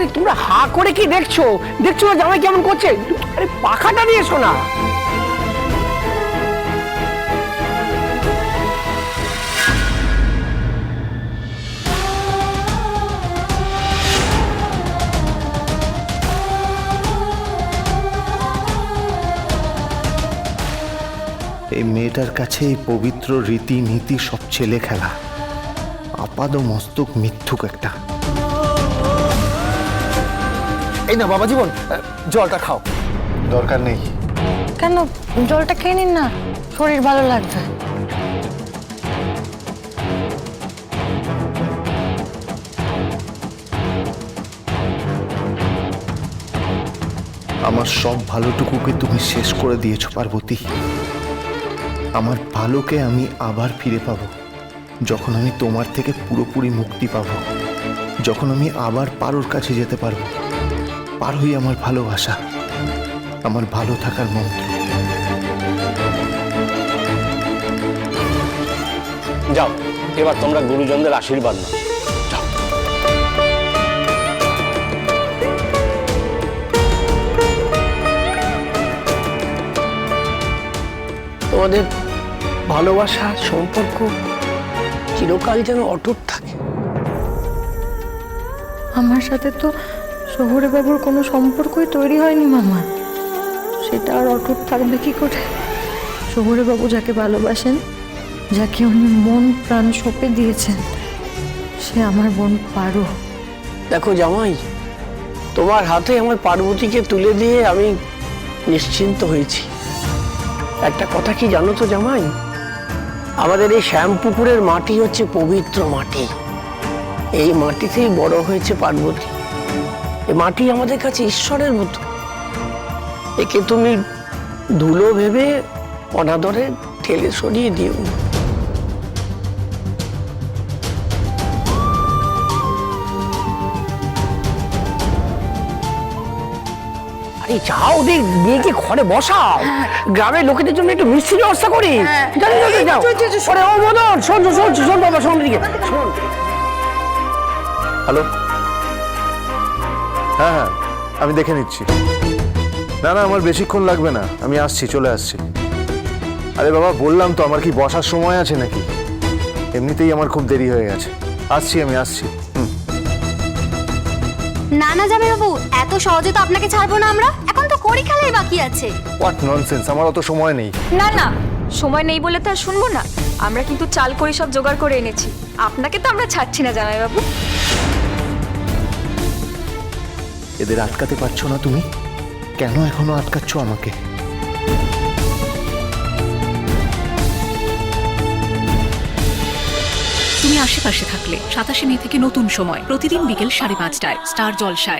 আরে তোমরা হা করে কি দেখছ? দেখছ না জামাই কেমন করছে? আরে পাখাটা নিয়ে এসো না এই মেয়েটার কাছে এই পবিত্র রীতি নীতি সব ছেলে খেলা। আপাদ মস্তক মিথ্যুক একটা। এই না বাবা জীবন জলটা খাও। দরকার নেই। কেন? জলটা খেয়ে নিন না শরীর ভালো লাগবে আমার সব ভালোটুকুকে তুমি শেষ করে দিয়েছ পার্বতী। আমার ভালোকে আমি আবার ফিরে পাবো যখন আমি তোমার থেকে পুরোপুরি মুক্তি পাবো যখন আমি আবার পারোর কাছে যেতে পারব। পারোই আমার ভালোবাসা আমার ভালো থাকার মন্ত্র। যাও এবার তোমরা গুরুজনদের আশীর্বাদ নাও। তোমাদের ভালোবাসা সম্পর্ক চিরকাল যেন অটুট থাকে। আমার সাথে তো শহুরে বাবুর কোনো সম্পর্কই তৈরি হয়নি, মামা। সেটা আর অটুট থাকবে কি করে? শহুরে বাবু যাকে ভালোবাসেন, যাকে উনি মন প্রাণ সঁপে দিয়েছেন, সে আমার বোন পারো। দেখো জামাই, তোমার হাতে আমার পার্বতীকে তুলে দিয়ে আমি নিশ্চিন্ত হয়েছি। একটা কথা কি জানো তো জামাই? আমাদের এই শ্যামপুকুরের মাটি হচ্ছে পবিত্র মাটি। এই মাটিতেই বড় হয়েছে পার্বতী। মাটি আমাদের কাছে ঈশ্বরের মতো। একে তুমি ধুলো ভেবে অনাদরে ঠেলে সরিয়ে দিও। যাও ওদের মেয়েকে ঘরে বসাও। গ্রামের লোকেদের জন্য একটু মিষ্টির ব্যবস্থা করি। যাও, শোন শোন শোন বাবা শোন দিকে শোন। হ্যালো। হ্যাঁ হ্যাঁ আমি দেখে নিচ্ছি। না না আমার বেশিক্ষণ লাগবে না। আমি আসছি চলে আসছি। আরে বাবা বললাম তো আমার কি বসার সময় আছে নাকি? এমনিতেই আমার খুব দেরি হয়ে গেছে। আসছি আমি আসছি। হুম। না না যাবে বাবু এত সহজে তো আপনাকে ছাড়বো না আমরা? এখন তো পরীক্ষালাই বাকি আছে। হোয়াট ননসেন্স আমার অত সময় নেই। না না সময় নেই বলে তো আর শুনব না। আমরা কিন্তু চাল করে সব জোগাড় করে এনেছি। আপনাকে তো আমরা ছাড়ছি না জামাইবাবু। এদের আটকাতে পারছ না তুমি? কেন এখনও আটকাচ্ছ আমাকে? তুমি আশেপাশে থাকলে সাতাশে মে থেকে নতুন সময়। প্রতিদিন বিকেল সাড়ে পাঁচটায়, স্টার জলসায়।